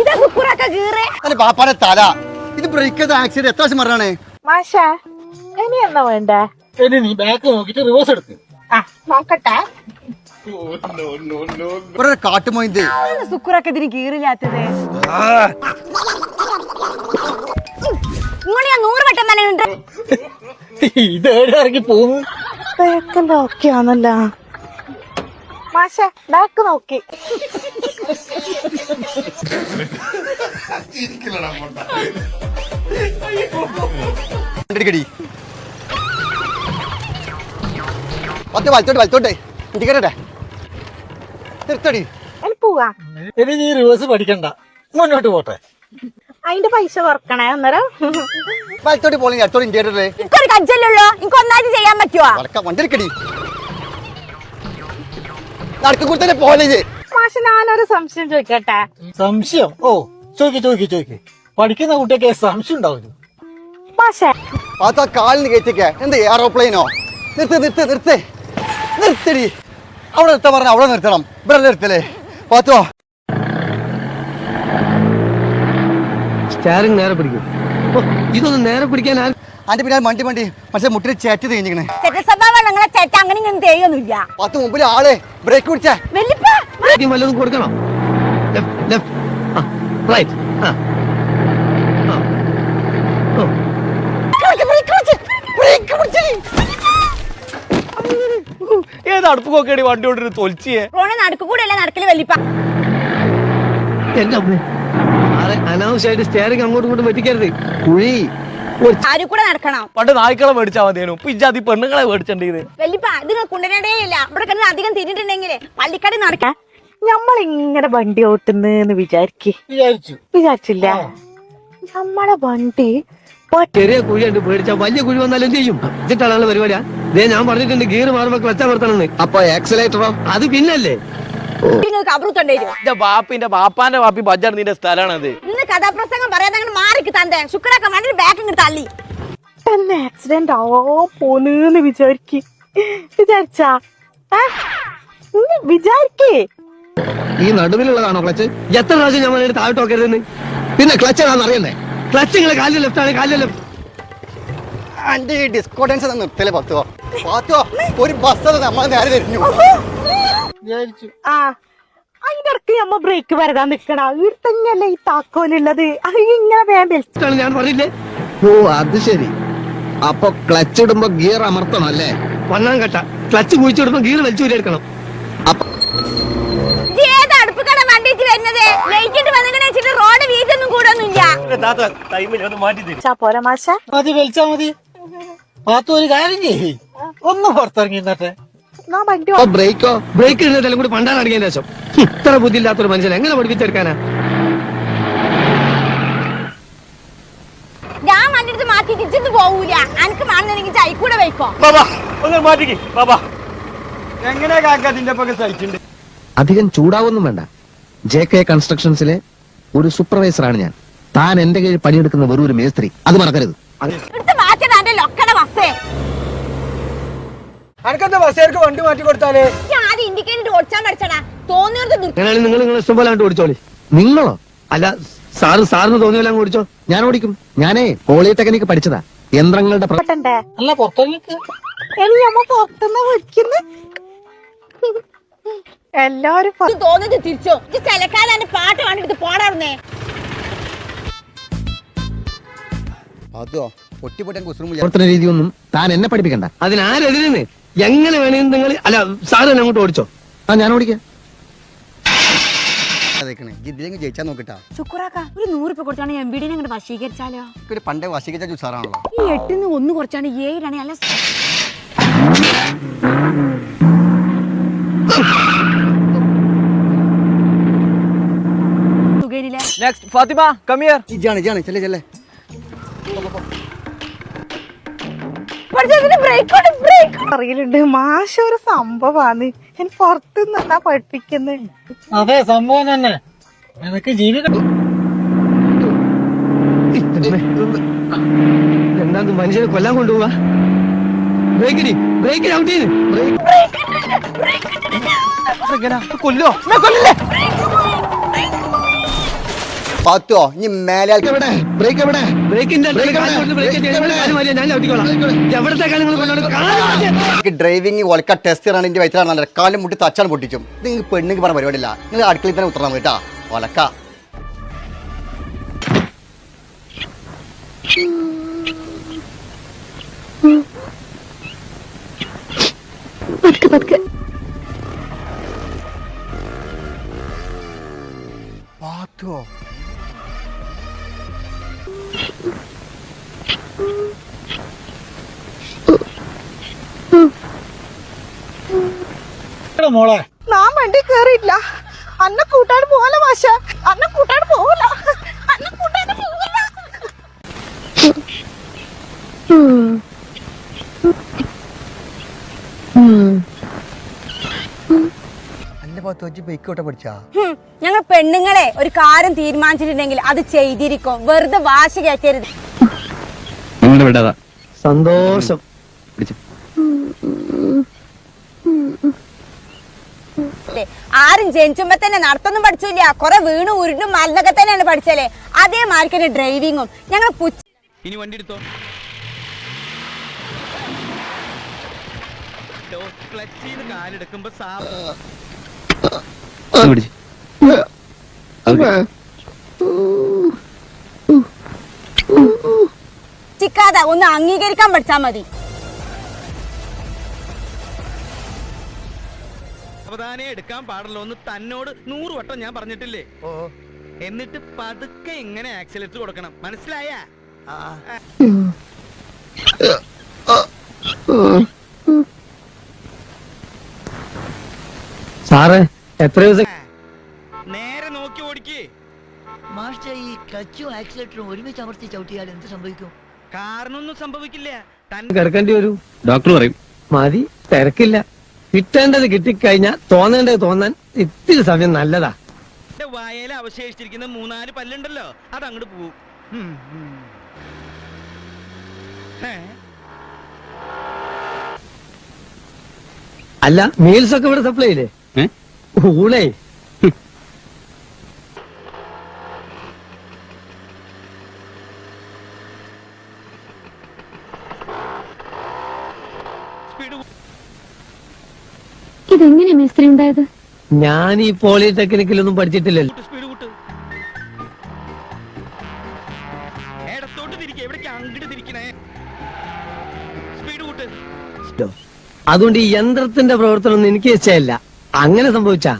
ഇതാ കുക്കുറൊക്കെ കീറേ. അല്ല പാപ്പാടെ തല. ഇത് ബ്രേക്ക് ചെയ്ത ആക്സിഡന്റ് എത്ര വർഷം പറഞ്ഞാണ് മാഷ ഇനി എന്നാ വേണ്ട? ഇനി നീ ബാക്ക് നോക്കിട്ട് റിവേഴ്സ് എടുക്ക്. ആ നോക്കട്ടെ. ഒരു കാട്ടുമോയിന്ത്. സുക്കുറൊക്കെ ഇതിന് കീറില്ലാത്തത്. നിങ്ങൾ ഞാൻ നൂറ് വട്ടം ഇറങ്ങി ബാക്കെല്ലാം ഓക്കെ ആണല്ലോ മാഷ ബാക്ക് നോക്കി. കടി പത്ത് വലത്തോട്ട് വലത്തോട്ടെ ഇടിക്കട്ടെ നിർത്തടി. ഇനി പോവാ. ഇനി നീ റിവേഴ്സ് പഠിക്കണ്ട. മുന്നോട്ട് പോട്ടെ. അതിന്റെ പൈസ കുറക്കണേ അന്നേരം. വലത്തോട്ട് പോലെ അടുത്തോട്ട് ഇന്ത്യ എനിക്കൊരു കജ്ജല്ലുള്ളൂ എനിക്ക് ഒന്നായിട്ട് ചെയ്യാൻ പറ്റുവാണ്ടിരിക്കടി നടക്കൂടെ പോലെ മാഷ ഞാനൊരു സംശയം ചോദിക്കട്ടെ? സംശയം? ഓ ചോദിക്ക് ചോദിക്ക് ചോദിക്ക്. പഠിക്കുന്ന കുട്ടിയൊക്കെ സംശയം ഉണ്ടാവില്ല മാഷ പാത്ത കാലിന് കയറ്റിക്ക. എന്ത് എയറോപ്ലെയിനോ നിർത്ത് നിർത്ത് നിർത്ത്. നിർത്തടി. അവിടെ നിർത്താൻ പറഞ്ഞ അവിടെ നിർത്തണം. ഇവിടെ നിർത്തലേ. പാത്തോ? സ്റ്റാറിങ് നേരെ പിടിക്കും. ഇതൊന്നും നേരെ പിടിക്കാൻ ആരും അതിന്റെ പിന്നെ മണ്ടി മണ്ടി പക്ഷെ മുട്ടിൽ ചേറ്റ് തേഞ്ഞിക്കണേ ചെറ്റ നിങ്ങളെ അങ്ങനെ ഇങ്ങനെ പത്ത് മുമ്പിൽ ആളെ ബ്രേക്ക് പിടിച്ചേ. വല്ലതും കൊടുക്കണം? റൈറ്റ് ഏത് അടുപ്പ് കൊക്കേടി വണ്ടി കൊണ്ടിട്ട് തൊലിച്ചേ റോണ് നടക്കു കൂടെ അല്ല നടക്കൽ വെല്ലിപ്പ? എന്റെ അമ്മേ. ആരെ അനാവശ്യമായിട്ട് സ്റ്റേറിംഗ് അങ്ങോട്ടും ഇങ്ങോട്ടും വെട്ടിക്കരുത്. കുഴി. ആരും കൂടെ നടക്കണം. പണ്ട് നായ്ക്കളെ മേടിച്ചാൽ മതിയേനു ഇപ്പൊ ഇജാതി പെണ്ണുങ്ങളെ മേടിച്ചിട്ടുണ്ട് വെല്ലിപ്പ ഇത് കൊണ്ടുവരേണ്ടേ ഇല്ല. ഇവിടെ കിടന്ന് അധികം തിരിഞ്ഞിട്ടുണ്ടെങ്കിലേ പള്ളിക്കടി നടക്കാം നമ്മൾ ഇങ്ങനെ വണ്ടി ഓട്ടുന്നെന്ന് വിചാരിക്കേ. വിചാരിച്ചു. വിചാരിച്ചില്ല. നമ്മളെ വണ്ടി ചെറിയ കുഴിയുണ്ട് മേടിച്ച വലിയ കുഴി വന്നാൽ എന്ത് ചെയ്യും? ഇതിട്ടാണ് പരിപാടിയാ. ഞാൻ പറഞ്ഞിട്ടുണ്ട് ഗീർ മാറുമ്പോ ക്ലച്ചാ വർത്തണെന്ന് അപ്പൊ ആക്സിലേറ്ററോ അത് പിന്നല്ലേ. നിങ്ങൾക്ക് വരും എന്റെ ബാപ്പിന്റെ ബാപ്പാന്റെ ബാപ്പി ബജാർ നിന്റെ സ്ഥലമാണത്. ഇന്ന് കഥാപ്രസംഗം പറയാതെ അങ്ങനെ മാറിക്ക് തന്തേ ശുക്രൊക്കെ വണ്ടി ബാക്ക് ഇങ്ങോട്ട് തള്ളി. തന്നെ ആക്സിഡന്റ് ആവോ പോന്ന് വിചാരിക്ക്. വിചാരിച്ചാ? വിചാരിക്കേ. ഈ നടുവിലുള്ളതാണോ ക്ലച്ച് എത്ര പ്രാവശ്യം ഞാൻ പറഞ്ഞിട്ട് താഴോട്ട് നോക്കരുതെന്ന്? പിന്നെ ക്ലച്ച് ഏതാണെന്ന് അറിയണ്ടേ? ക്ലച്ച് നിങ്ങളെ കാലിൽ ലെഫ്റ്റ് ആണ് കാലിൽ ലെഫ്റ്റ് എന്റെ ഈ ഡിസ്കോഡൻസ് നിർത്തല്ലേ പത്തോ പത്തോ ഒരു ബസ് നമ്മൾ നേരെ തിരിഞ്ഞു. വിചാരിച്ചു. ആ അതിന്റെ നമ്മ ബ്രേക്ക് വരതാൻ നിക്കണ തന്നെയല്ലേ ഈ താക്കോലുള്ളത്? അത് ഇങ്ങനെ വേണ്ട ഞാൻ പറഞ്ഞില്ലേ? ഓ അത് ശരി. അപ്പൊ ക്ലച്ച് ഇടുമ്പോ ഗിയർ അമർത്തണം അല്ലേ? ഒന്നാം കട്ട. ക്ലച്ച് കുഴിച്ചിടുമ്പോ ഗിയർ വലിച്ചു എടുക്കണം. ഒന്ന് മാറ്റി തരും. പോരാ മാഷ. മതി വലിച്ചാ മതി. പാത്തു ഒരു ഒന്ന് പുറത്തിറങ്ങി ഇന്നത്തെ ബ്രേക്കോ ബ്രേക്ക് ഇടുന്നതെല്ലാം കൂടി പണ്ടാണ് അടിക്കാൻ ശേഷം ഇത്ര ബുദ്ധിയില്ലാത്തൊരു മനുഷ്യൻ എങ്ങനെ പഠിപ്പിച്ചെടുക്കാനാ? ഞാൻ മാറ്റി പോവൂല. എനിക്ക് മാറുന്നെങ്കിൽ ചൈക്കൂടെ വയ്ക്കോ ബാബാ ഒന്ന് മാറ്റിക്ക്. ബാബാ. എങ്ങനെ സഹിച്ചിട്ടുണ്ട് അധികം ചൂടാവൊന്നും വേണ്ട. ജെ കെ കൺസ്ട്രക്ഷൻസിലെ ഒരു സൂപ്പർവൈസറാണ് ഞാൻ. താൻ എന്റെ കീഴിൽ പണിയെടുക്കുന്ന വെറും ഒരു മേസ്ത്രി. അത് മറക്കരുത് എടുത്ത് മാറ്റിയത് എന്റെ ലൊക്കട ബസ്സേ അനക്കെന്താ ബസ്സുകാർക്ക് വണ്ടി മാറ്റി കൊടുത്താലേ? ഞാൻ ആദ്യം ഇൻഡിക്കേറ്റർ ഓടിച്ചാൻ പഠിച്ചടാ. തോന്നിയത് നിങ്ങൾ നിങ്ങൾ ഇഷ്ടം പോലെ ഓടിച്ചോളി. നിങ്ങളോ? അല്ല സാറ് സാറിന് തോന്നിയ അങ്ങ് ഓടിച്ചോ. ഞാൻ ഓടിക്കും. ഞാനേ പോളിടെക്നിക് പഠിച്ചതാ. യന്ത്രങ്ങളുടെ അല്ല എല്ലാരും തോന്നിയത് തിരിച്ചോ? ചിലക്കാതെ പാട്ട് കണ്ടെടുത്ത് പോടാറുന്നേ. അതോ പൊട്ടി പ്രവർത്തന രീതിയൊന്നും താൻ എന്നെ പഠിപ്പിക്കണ്ട. അതിനാരെതിരെന്ന് എങ്ങനെ വേണമെങ്കിലും നിങ്ങൾ അല്ല സാറ് തന്നെ അങ്ങോട്ട് ഓടിച്ചോ. ആ ഞാൻ ഓടിക്കാം. ഇതിലെങ്കിൽ ജയിച്ചാൽ നോക്കിട്ടാ. ശുക്രാക്ക ഒരു നൂറ് രൂപ കൊടുത്താണ് എം ബി ഡിനെ അങ്ങോട്ട് വശീകരിച്ചാലോ? ഒരു പണ്ടേ ഈ എട്ടിന്ന് ഒന്ന് കുറച്ചാണ് ഏഴാണ് അല്ല സുഖേനില്ലേ നെക്സ്റ്റ് ഫാത്തിമ ഇജാണ് ഇജാണ് ചെല്ലേ ചെല്ലേ. ബ്രേക്ക് ബ്രേക്ക് അറിയലുണ്ട് മാഷ ഒരു സംഭവാണ്. ഞാൻ പുറത്തുനിന്ന് എന്നാ പഠിപ്പിക്കുന്നത് അതെ സംഭവം തന്നെ. നിനക്ക് ജീവിതം എന്താ മനുഷ്യനെ കൊല്ലാൻ കൊണ്ടുപോവാ? ബ്രേക്കിന് ബ്രേക്കിന് ഔട്ട് ചെയ്ത്. കൊല്ലോ. പാത്തോ ഇനി മേലെ എവിടെ? ബ്രേക്ക് എവിടെ? ബ്രേക്കിന്റെ ഞാൻ ഔട്ടിക്കോളാം എവിടത്തേക്കാണ് നിങ്ങൾ കൊണ്ടുപോകുന്നത്? കാണാൻ ഡ്രൈവിംഗ് ഒലക്ക ടെസ്റ്റ് ചെയ്യണം എന്റെ വയറ്റിലാണ് നല്ല കാലം മുട്ടി തച്ചാണ് പൊട്ടിച്ചും. ഇത് നിങ്ങൾ പെണ്ണുങ്ങൾക്ക് പറഞ്ഞ പരിപാടിയില്ല. നിങ്ങൾ അടുക്കളയിൽ തന്നെ ഉത്തരണം കേട്ടാ. ഒലക്ക. പതുക്കെ പതുക്കെ. പാത്തോ മോളെ? ഞാൻ വണ്ടി കേറിയില്ല. അന്ന കൂട്ടാട് പോകല മാഷ. അന്ന കൂട്ടാട് പോകല അന്നെ കൂട്ടാട് പോകല അന്റെ പാത്തു വെച്ച് ബൈക്ക് ഓട്ടം പഠിച്ചാ? ഹും, ഞങ്ങൾ പെണ്ണുങ്ങളെ ഒരു കാര്യം തീരുമാനിച്ചിട്ടുണ്ടെങ്കിൽ അത് ചെയ്തിരിക്കും. വെറുതെ വാശി കയറ്റരുത്. നിങ്ങളുടെ വിടതാ. സന്തോഷം. അല്ലേ? ആരും ജനിച്ചുമ്പോ തന്നെ നടത്തൊന്നും പഠിച്ചില്ല. കുറെ വീണു ഉരുണ്ടും മരുന്നൊക്കെ തന്നെയാണ് പഠിച്ചല്ലേ? അതേ മാർക്കിന് ഡ്രൈവിങ്ങും ഞങ്ങൾ പുച്ച ഇനി വണ്ടി എടുത്തോ? ക്ലച്ചിന്ന് കാലെടുക്കുമ്പോ സാ ചിക്കാതെ ഒന്ന് അംഗീകരിക്കാൻ പഠിച്ചാ മതി. സാവധാനെ എടുക്കാൻ പാടുള്ളൂ എന്ന് തന്നോട് നൂറ് വട്ടം ഞാൻ പറഞ്ഞിട്ടില്ലേ? ഓ. എന്നിട്ട് പതുക്കെ ഇങ്ങനെ ആക്സിലേറ്റർ കൊടുക്കണം. മനസ്സിലായ? സാറേ എത്ര ദിവസം നേരെ നോക്കി ഓടിക്ക്. മാസ്റ്റർ ഈ ക്ലച്ചും ആക്സിലേറ്ററും ഒരുമിച്ച് അമർത്തി ചവിട്ടിയാൽ എന്ത് സംഭവിക്കും? കാരണമൊന്നും സംഭവിക്കില്ല. കിടക്കേണ്ടി വരൂ. ഡോക്ടർ പറയും മതി തിരക്കില്ല. കിട്ടേണ്ടത് കിട്ടിക്കഴിഞ്ഞാൽ തോന്നേണ്ടത് തോന്നാൻ ഇത്തിരി സമയം നല്ലതാ. എന്റെ വായയിൽ അവശേഷിച്ചിരിക്കുന്ന മൂന്നാൽ പല്ലുണ്ടല്ലോ അത് അങ്ങോട്ട് പോവും? അല്ല മീൽസ് ഒക്കെ ഇവിടെ സപ്ലൈ ഇല്ലേ ഊണേ. സ്പീഡ് ഇതെങ്ങനെ മിസ്ത്രി ഉണ്ടായത്? ഞാൻ ഈ പോളിടെക്നിക്കിലൊന്നും പഠിച്ചിട്ടില്ലല്ലോ. തിരിക്കണേ? സ്പീഡ് കൂട്ട്. അതുകൊണ്ട് ഈ യന്ത്രത്തിന്റെ പ്രവർത്തനം ഒന്നും എനിക്ക് വെച്ചല്ല അങ്ങനെ സംഭവിച്ചാ?